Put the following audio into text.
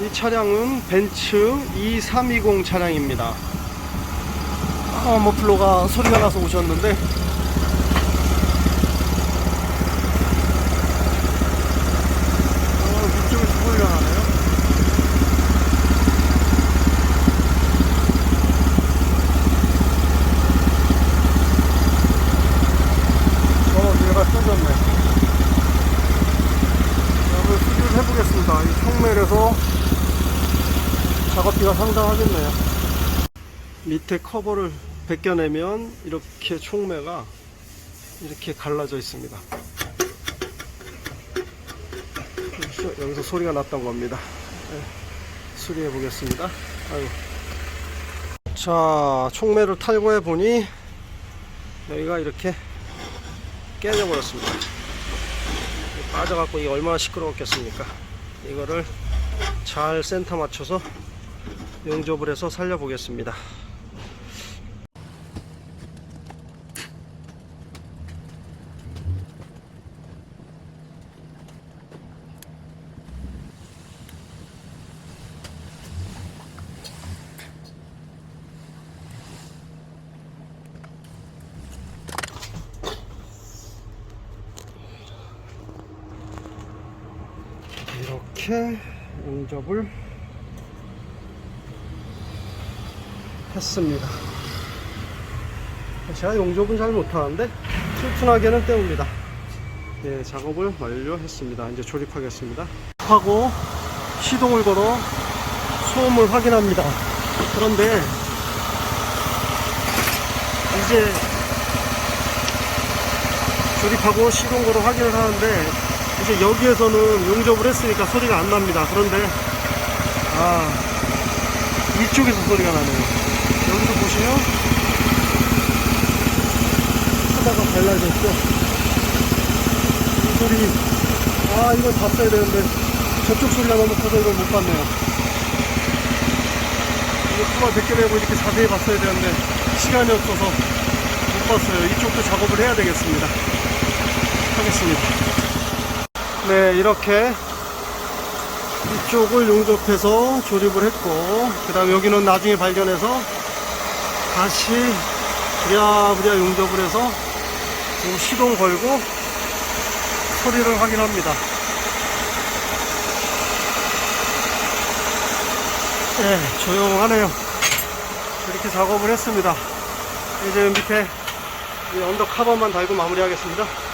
이 차량은 벤츠 2320 차량입니다. 아, 머플러가 소리가 나서 오셨는데 어. 어, 해보겠습니다. 이 총멜에서 작업비가 상당하겠네요. 밑에 커버를 벗겨내면 이렇게 총매가 이렇게 갈라져 있습니다. 여기서- 소리가 났던 겁니다. 네, 수리해 보겠습니다. 자, 총매를 탈거해 보니 여기가 이렇게 깨져 버렸습니다. 빠져갖고 이게 얼마나 시끄러웠겠습니까? 이거를 잘 센터 맞춰서 용접을 해서 살려보겠습니다. 이렇게 용접을 했습니다. 제가 용접은 잘 못하는데 튼튼하게는 때웁니다. 예, 작업을 완료했습니다. 이제 조립하겠습니다. 하고 시동을 걸어 소음을 확인합니다. 그런데 이제 조립하고 시동 걸어 확인을 하는데 이제 여기에서는 용접을 했으니까 소리가 안 납니다. 그런데 아 이쪽에서 소리가 나네요. 여기서 보시면 하다가 갈라졌죠. 이 소리 아 이걸 봤어야 되는데 저쪽 소리가 너무 커서 이걸 못 봤네요. 이거 쿠마 벗겨내고 이렇게 자세히 봤어야 되는데 시간이 없어서 못 봤어요. 이쪽도 작업을 해야 되겠습니다. 하겠습니다. 네, 이렇게 이쪽을 용접해서 조립을 했고, 그 다음 여기는 나중에 발견해서 다시 부랴부랴 용접을 해서 지금 시동 걸고 소리를 확인합니다. 네, 조용하네요. 이렇게 작업을 했습니다. 이제 밑에 이 언더 카버만 달고 마무리하겠습니다.